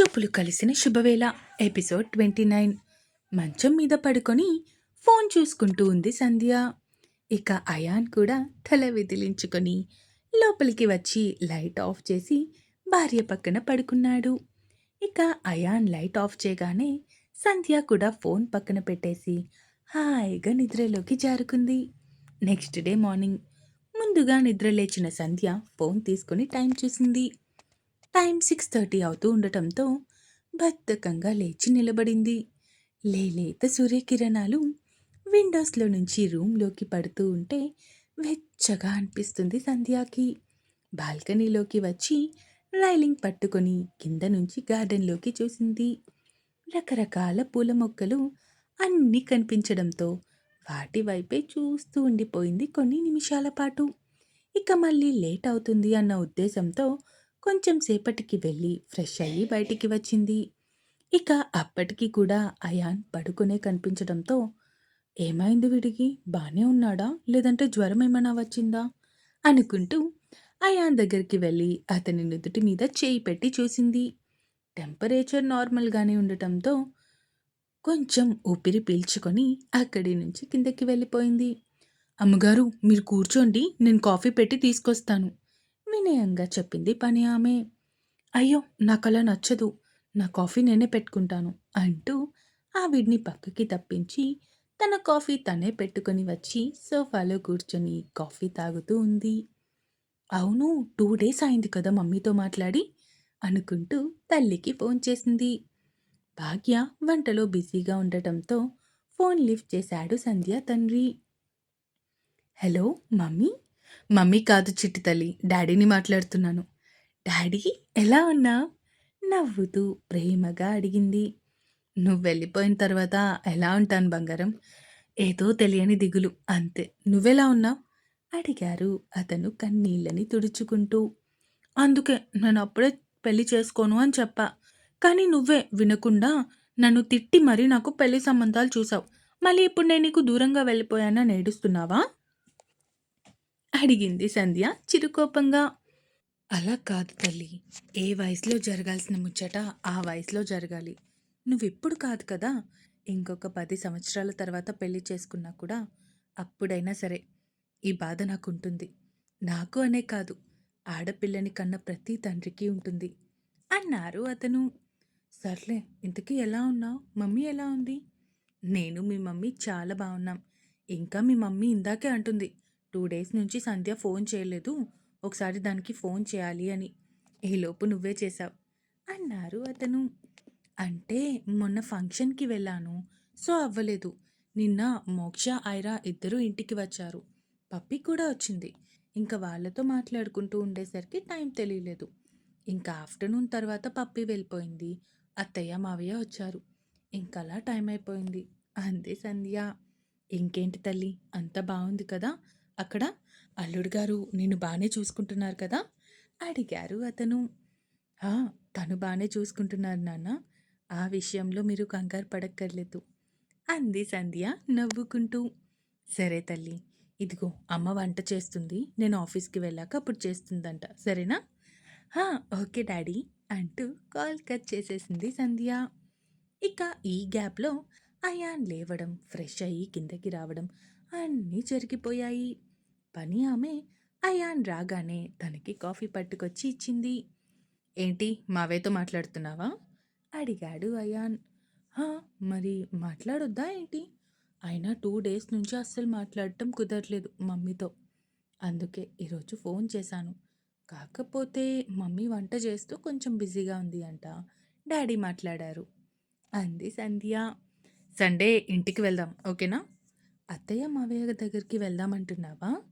చూపులు కలిసిన శుభవేళ. Episode twenty nine. మంచం మీద పడుకొని ఫోన్ చూసుకుంటూ ఉంది సంధ్య. ఇక అయాన్ కూడా తల విదిలించుకొని లోపలికి వచ్చి లైట్ ఆఫ్ చేసి భార్య పక్కన పడుకున్నాడు. ఇక అయాన్ లైట్ ఆఫ్ చేయగానే సంధ్య కూడా ఫోన్ పక్కన పెట్టేసి హాయిగా నిద్రలోకి జారుకుంది. Next day morning. ముందుగా నిద్ర లేచిన సంధ్య ఫోన్ తీసుకుని టైం చూసింది. టైం సిక్స్ థర్టీ అవుతూ ఉండటంతో బద్ధకంగా లేచి నిలబడింది. లేలేత సూర్యకిరణాలు విండోస్లో నుంచి రూమ్లోకి పడుతూ ఉంటే వెచ్చగా అనిపిస్తుంది సంధ్యాకి. బాల్కనీలోకి వచ్చి రైలింగ్ పట్టుకొని కింద నుంచి గార్డెన్లోకి చూసింది. రకరకాల పూల మొక్కలు అన్నీ కనిపించడంతో వాటి వైపే చూస్తూ ఉండిపోయింది కొన్ని నిమిషాల పాటు. ఇక మళ్ళీ లేట్ అవుతుంది అన్న ఉద్దేశంతో కొంచెం సేపటికి వెళ్ళి ఫ్రెష్ అయ్యి బయటికి వచ్చింది. ఇక అప్పటికి కూడా అయాన్ పడుకునే కనిపించడంతో ఏమైంది వీడికి? బాగానే ఉన్నాడా? లేదంటే జ్వరం ఏమైనా వచ్చిందా? అనుకుంటూ అయాన్ దగ్గరికి వెళ్ళి అతని నుదుటి మీద చేయి పెట్టి చూసింది. టెంపరేచర్ నార్మల్గానే ఉండటంతో కొంచెం ఊపిరి పీల్చుకొని అక్కడి నుంచి కిందకి వెళ్ళిపోయింది. అమ్మగారు మీరు కూర్చోండి నేను కాఫీ పెట్టి తీసుకొస్తాను. వినయంగా చెప్పింది. పని ఆమె అయ్యో నాకు అలా నచ్చదు. నా కాఫీ నేనే పెట్టుకుంటాను అంటూ ఆవిడ్ని పక్కకి తప్పించి తన కాఫీ తనే పెట్టుకొని వచ్చి సోఫాలో కూర్చొని కాఫీ తాగుతూ ఉంది. అవును టూ డేస్ అయింది కదా మమ్మీతో మాట్లాడి అనుకుంటూ తల్లికి ఫోన్ చేసింది. భాగ్య వంటలో బిజీగా ఉండటంతో ఫోన్ లిఫ్ట్ చేశాడు సంధ్య తండ్రి. Hello mummy? మమ్మీ కాదు చిట్టి తల్లి డాడీని మాట్లాడుతున్నాను. డాడీ ఎలా ఉన్నా? నవ్వుతూ ప్రేమగా అడిగింది. నువ్వు వెళ్ళిపోయిన తర్వాత ఎలా ఉంటాను బంగారం? ఏదో తెలియని దిగులు. అంతే. నువ్వెలా ఉన్నావు అడిగారు అతను కన్నీళ్ళని తుడుచుకుంటూ. అందుకే నేను అప్పుడే పెళ్ళి చేసుకోను అని చెప్పా. కానీ నువ్వే వినకుండా నన్ను తిట్టి మరీ నాకు పెళ్ళి సంబంధాలు చూసావు. మళ్ళీ ఇప్పుడు నేను నీకు దూరంగా వెళ్ళిపోయానని నేడుస్తున్నావా అడిగింది సంధ్య చిరుకోపంగా. అలా కాదు తల్లి. ఏ వయసులో జరగాల్సిన ముచ్చట ఆ వయసులో జరగాలి. నువ్విప్పుడు కాదు కదా. ఇంకొక పది సంవత్సరాల తర్వాత పెళ్ళి చేసుకున్నా కూడా అప్పుడైనా సరే ఈ బాధ నాకుంటుంది. నాకు అనే కాదు. ఆడపిల్లని కన్న ప్రతి తండ్రికి ఉంటుంది. అన్నారు అతను. సర్లే ఇంతకీ ఎలా ఉన్నావు? మమ్మీ ఎలా ఉంది? నేను మీ మమ్మీ చాలా బాగున్నాం. ఇంకా మీ మమ్మీ ఇందాకే అంటుంది. టూ డేస్ నుంచి సంధ్య ఫోన్ చేయలేదు. ఒకసారి దానికి ఫోన్ చేయాలి అని. ఈలోపు నువ్వే చేశావు. అన్నారు అతను. అంటే మొన్న ఫంక్షన్కి వెళ్ళాను. సో అవ్వలేదు. నిన్న మోక్ష ఐరా ఇద్దరు ఇంటికి వచ్చారు. పప్పి కూడా వచ్చింది. ఇంకా వాళ్ళతో మాట్లాడుకుంటూ ఉండేసరికి టైం తెలియలేదు. ఇంకా ఆఫ్టర్నూన్ తర్వాత పప్పి వెళ్ళిపోయింది. అత్తయ్య మావయ్య వచ్చారు. ఇంకలా టైం అయిపోయింది. అంతే సంధ్య. ఇంకేంటి తల్లి? అంత బాగుంది కదా. అక్కడ అల్లుడు గారు నిన్ను బాగానే చూసుకుంటున్నారు కదా? అడిగారు అతను. తను బాగానే చూసుకుంటున్నారు నాన్న. ఆ విషయంలో మీరు కంగారు పడక్కర్లేదు. అంది సంధ్య నవ్వుకుంటూ. సరే తల్లి ఇదిగో అమ్మ వంట చేస్తుంది. నేను ఆఫీస్కి వెళ్ళాక అప్పుడు చేస్తుందంట. సరేనా? ఓకే డాడీ అంటూ కాల్ కట్ చేసేసింది సంధ్య. ఇక ఈ గ్యాప్లో అయాన్ లేవడం ఫ్రెష్ అయ్యి కిందకి రావడం అన్నీ జరిగిపోయాయి. పని ఆమె అయాన్ రాగానే తనకి కాఫీ పట్టుకొచ్చి ఇచ్చింది. ఏంటి మావేతో మాట్లాడుతున్నావా? అడిగాడు అయాన్. మరి మాట్లాడొద్దా ఏంటి? అయినా టూ డేస్ నుంచి అస్సలు మాట్లాడటం కుదరలేదు మమ్మీతో. అందుకే ఈరోజు ఫోన్ చేశాను. కాకపోతే మమ్మీ వంట చేస్తూ కొంచెం బిజీగా ఉంది అంట. డాడీ మాట్లాడారు. అంది సంధ్య. సండే ఇంటికి వెళ్దాం ఓకేనా? అత్తయ్య మావయ్య దగ్గరికి వెళ్దామంటున్నావా?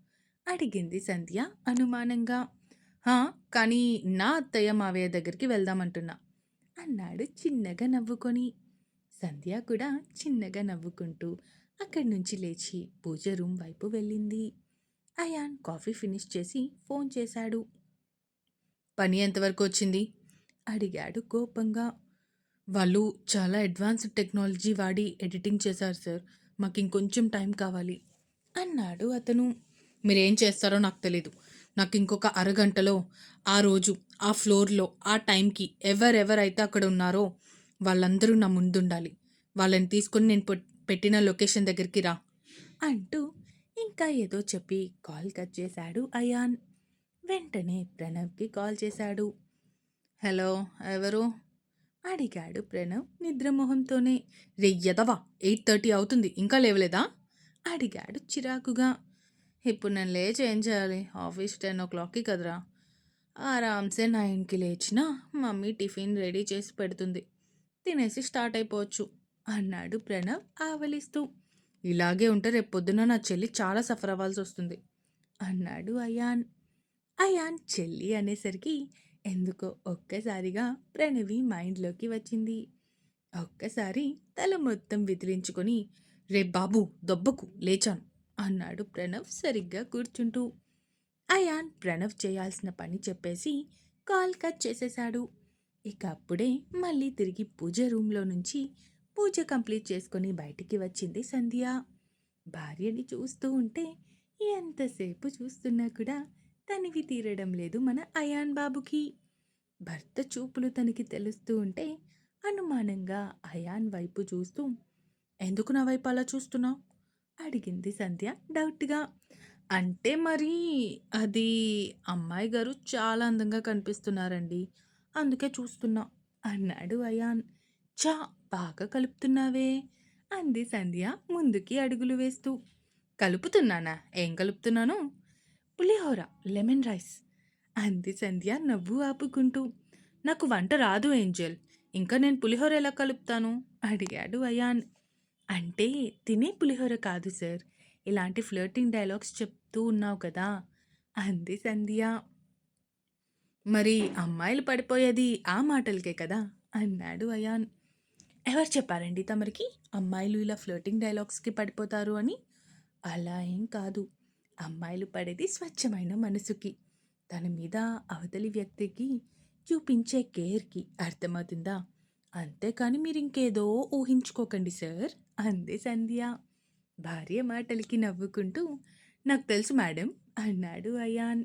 అడిగింది సంధ్య అనుమానంగా. హా కానీ నా అత్తయ్య మావయ్య దగ్గరికి వెళ్దామంటున్నా అన్నాడు చిన్నగా నవ్వుకొని. సంధ్య కూడా చిన్నగా నవ్వుకుంటూ అక్కడి నుంచి లేచి పూజ రూమ్ వైపు వెళ్ళింది. అయాన్ కాఫీ ఫినిష్ చేసి ఫోన్ చేశాడు. పని ఎంతవరకు వచ్చింది? అడిగాడు కోపంగా. వాళ్ళు చాలా అడ్వాన్స్డ్ టెక్నాలజీ వాడి ఎడిటింగ్ చేశారు సార్. మాకు ఇంకొంచెం టైం కావాలి. అన్నాడు అతను. మీరేం చేస్తారో నాకు తెలీదు. నాకు ఇంకొక అరగంటలో ఆ రోజు ఆ ఫ్లోర్లో ఆ టైంకి ఎవరెవరైతే అక్కడ ఉన్నారో వాళ్ళందరూ నా ముందుండాలి. వాళ్ళని తీసుకొని నేను పెట్టిన లొకేషన్ దగ్గరికి రా. అంటూ ఇంకా ఏదో చెప్పి కాల్ కట్ చేశాడు అయాన్. వెంటనే ప్రణవ్కి కాల్ చేశాడు. హలో ఎవరు? అడిగాడు ప్రణవ్ నిద్రమోహంతోనే. రెయ్యదవా ఎయిట్ థర్టీ అవుతుంది ఇంకా లేవలేదా? అడిగాడు చిరాకుగా. ఇప్పుడు నేను లేచి ఏం చేయాలి? ఆఫీస్ టెన్ ఓ క్లాక్కి కదరా. ఆరామ్సే నైన్కి లేచిన మమ్మీ టిఫిన్ రెడీ చేసి పెడుతుంది. తినేసి స్టార్ట్ అయిపోవచ్చు అన్నాడు ప్రణవ్ ఆవలిస్తూ. ఇలాగే ఉంటే రేపు పొద్దున నా చెల్లి చాలా సఫర్ అవ్వాల్సి వస్తుంది అన్నాడు అయాన్. అయాన్ చెల్లి అనేసరికి ఎందుకో ఒక్కసారిగా ప్రణవి మైండ్లోకి వచ్చింది. ఒక్కసారి తల మొత్తం విదిలించుకొని రే బాబు దొబ్బకు లేచాను అన్నాడు ప్రణవ్ సరిగ్గా కూర్చుంటూ. అయాన్ ప్రణవ్ చేయాల్సిన పని చెప్పేసి కాల్ కట్ చేసేశాడు. ఇక అప్పుడే మళ్ళీ తిరిగి పూజ రూమ్లో నుంచి పూజ కంప్లీట్ చేసుకొని బయటికి వచ్చింది సంధ్య. భార్యని చూస్తూ ఉంటే ఎంతసేపు చూస్తున్నా కూడా తనివి తీరడం లేదు మన అయాన్ బాబుకి. భర్త చూపులు తనకి తెలుస్తూ ఉంటే అనుమానంగా అయాన్ వైపు చూస్తూ ఎందుకు నా వైపు అలా చూస్తున్నావు? అడిగింది సంధ్య డౌట్గా. అంటే మరి అది అమ్మాయి గారు చాలా అందంగా కనిపిస్తున్నారండి అందుకే చూస్తున్నా అన్నాడు అయాన్. చా బాగా కలుపుతున్నావే అంది సంధ్య ముందుకి అడుగులు వేస్తూ. కలుపుతున్నానా? ఏం కలుపుతున్నాను? Pulihora lemon rice. అంది సంధ్య నవ్వు ఆపుకుంటూ. నాకు వంట రాదు ఏంజెల్. ఇంకా నేను పులిహోర ఎలా కలుపుతాను? అడిగాడు అయాన్. అంటే తినే పులిహోర కాదు సార్. ఇలాంటి ఫ్లర్టింగ్ డైలాగ్స్ చెప్తూ ఉన్నావు కదా? అంది సంధ్య. మరి అమ్మాయిలు పడిపోయేది ఆ మాటలకే కదా? అన్నాడు అయాన్. ఎవరు చెప్పారండి తమరికి? అమ్మాయిలు ఇలా ఫ్లోటింగ్ డైలాగ్స్కి పడిపోతారు అని? అలా ఏం కాదు. అమ్మాయిలు పడేది స్వచ్ఛమైన మనసుకి. తన మీద అవతలి వ్యక్తికి చూపించే కేర్కి అర్థమవుతుందా? అంతేకాని మీరు ఇంకేదో ఊహించుకోకండి సార్ అంది సంధ్య. భార్య మాటలకి నవ్వుకుంటూ నాకు తెలుసు మేడం అన్నాడు అయాన్.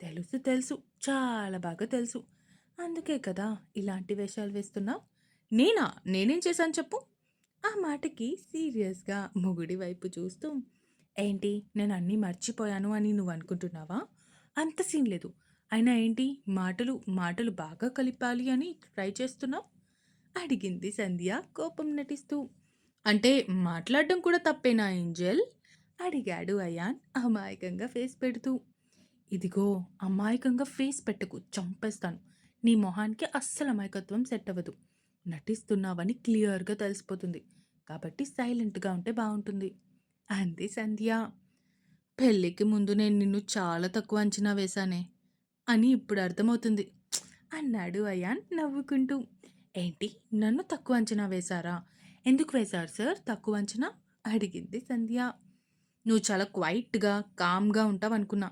తెలుసు తెలుసు చాలా బాగా తెలుసు. అందుకే కదా ఇలాంటి వేషాలు వేస్తున్నావు నేనా? నేనేం చేశాను చెప్పు. ఆ మాటకి సీరియస్గా మొగుడి వైపు చూస్తూ ఏంటి? నేను అన్నీ మర్చిపోయాను అని నువ్వు అనుకుంటున్నావా? అంత సీన్ లేదు. అయినా ఏంటి? మాటలు మాటలు బాగా కలిపాలి అని ట్రై చేస్తున్నావు? అడిగింది సంధ్య కోపం నటిస్తూ. అంటే మాట్లాడడం కూడా తప్పేనా ఏంజల్? అడిగాడు అయాన్ అమాయకంగా ఫేస్ పెడుతూ. ఇదిగో అమాయకంగా ఫేస్ పెట్టకు చంపేస్తాను. నీ మొహానికి అస్సలు అమాయకత్వం సెట్ అవ్వదు. నటిస్తున్నావని క్లియర్గా తెలిసిపోతుంది. కాబట్టి సైలెంట్గా ఉంటే బాగుంటుంది. అంది సంధ్య. పెళ్ళికి ముందు నేను నిన్ను చాలా తక్కువ అంచనా వేశానే అని ఇప్పుడు అర్థమవుతుంది. అన్నాడు అయాన్ నవ్వుకుంటూ. ఏంటి నన్ను తక్కువ అంచనా వేశారా? ఎందుకు వేశారు సార్ తక్కువ అంచనా? అడిగింది సంధ్య. నువ్వు చాలా క్వైట్గా కామ్గా ఉంటావు అనుకున్నా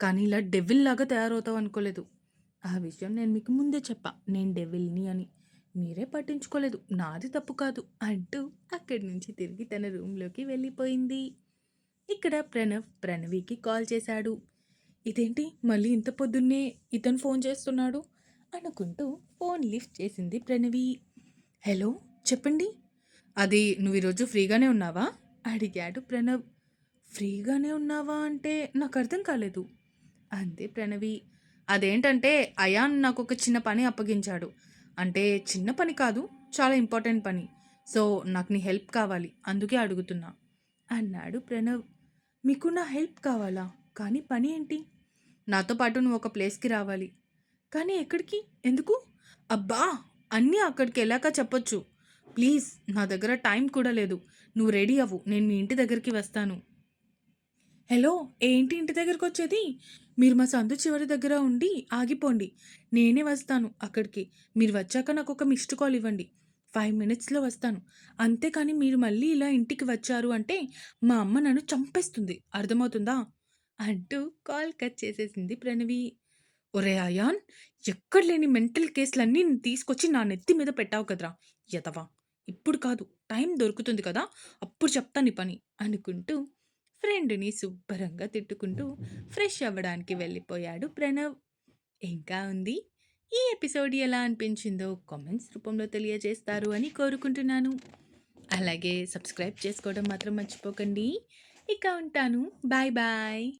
కానీ ఇలా డెవిల్ లాగా తయారవుతావు అనుకోలేదు. ఆ విషయం నేను మీకు ముందే చెప్పా నేను డెవిల్ని అని. మీరే పట్టించుకోలేదు నాది తప్పు కాదు అంటూ అక్కడి నుంచి తిరిగి తన రూమ్లోకి వెళ్ళిపోయింది. ఇక్కడ ప్రణవ్ ప్రణవికి కాల్ చేశాడు. ఇదేంటి? మళ్ళీ ఇంత పొద్దున్నే ఇతను ఫోన్ చేస్తున్నాడు? అనుకుంటూ ఫోన్ లిఫ్ట్ చేసింది ప్రణవి. హలో చెప్పండి. అది నువ్వు ఈరోజు ఫ్రీగానే ఉన్నావా? అడిగాడు ప్రణవ్. ఫ్రీగానే ఉన్నావా అంటే నాకు అర్థం కాలేదు అంది ప్రణవి. అదేంటంటే అయాన్ నాకు ఒక చిన్న పని అప్పగించాడు. అంటే చిన్న పని కాదు చాలా ఇంపార్టెంట్ పని. సో నాకు నీ హెల్ప్ కావాలి అందుకే అడుగుతున్నా. అన్నాడు ప్రణవ్. మీకు నా హెల్ప్ కావాలా? కానీ పని ఏంటి? నాతో పాటు నువ్వు ఒక ప్లేస్కి రావాలి. కానీ ఎక్కడికి? ఎందుకు? అబ్బా! అన్నీ అక్కడికి వెళ్ళాక చెప్పొచ్చు. ప్లీజ్ నా దగ్గర టైం కూడా లేదు. నువ్వు రెడీ అవ్వు. నేను మీ ఇంటి దగ్గరికి వస్తాను. హలో ఏంటి ఇంటి దగ్గరకు వచ్చేది మీరు మా సందు చివరి దగ్గర ఉండి ఆగిపోండి. నేనే వస్తాను అక్కడికి. మీరు వచ్చాక నాకు ఒక మిస్డ్ కాల్ ఇవ్వండి. ఫైవ్ మినిట్స్లో వస్తాను. అంతేకాని మీరు మళ్ళీ ఇలా ఇంటికి వచ్చారు అంటే మా అమ్మ నన్ను చంపేస్తుంది. అర్థమవుతుందా? అంటూ కాల్ కట్ చేసేసింది ప్రణవి. ఒరే అయాన్ ఎక్కడ లేని మెంటల్ కేసులన్నీ నేను తీసుకొచ్చి నా నెత్తి మీద పెట్టావు కదరా? యతవా ఇప్పుడు కాదు టైం దొరుకుతుంది కదా అప్పుడు చెప్తాను ఈ పని అనుకుంటూ ఫ్రెండ్‌ని శుభ్రంగా తిట్టుకుంటూ ఫ్రెష్ అవ్వడానికి వెళ్ళిపోయాడు ప్రణవ్. ఇంకా ఉంది. ఈ ఎపిసోడ్ ఎలా అనిపించిందో కామెంట్స్ రూపంలో తెలియజేస్తారు అని కోరుకుంటున్నాను. అలాగే సబ్స్క్రైబ్ చేసుకోవడం మాత్రం మర్చిపోకండి. ఇక ఉంటాను. Bye bye.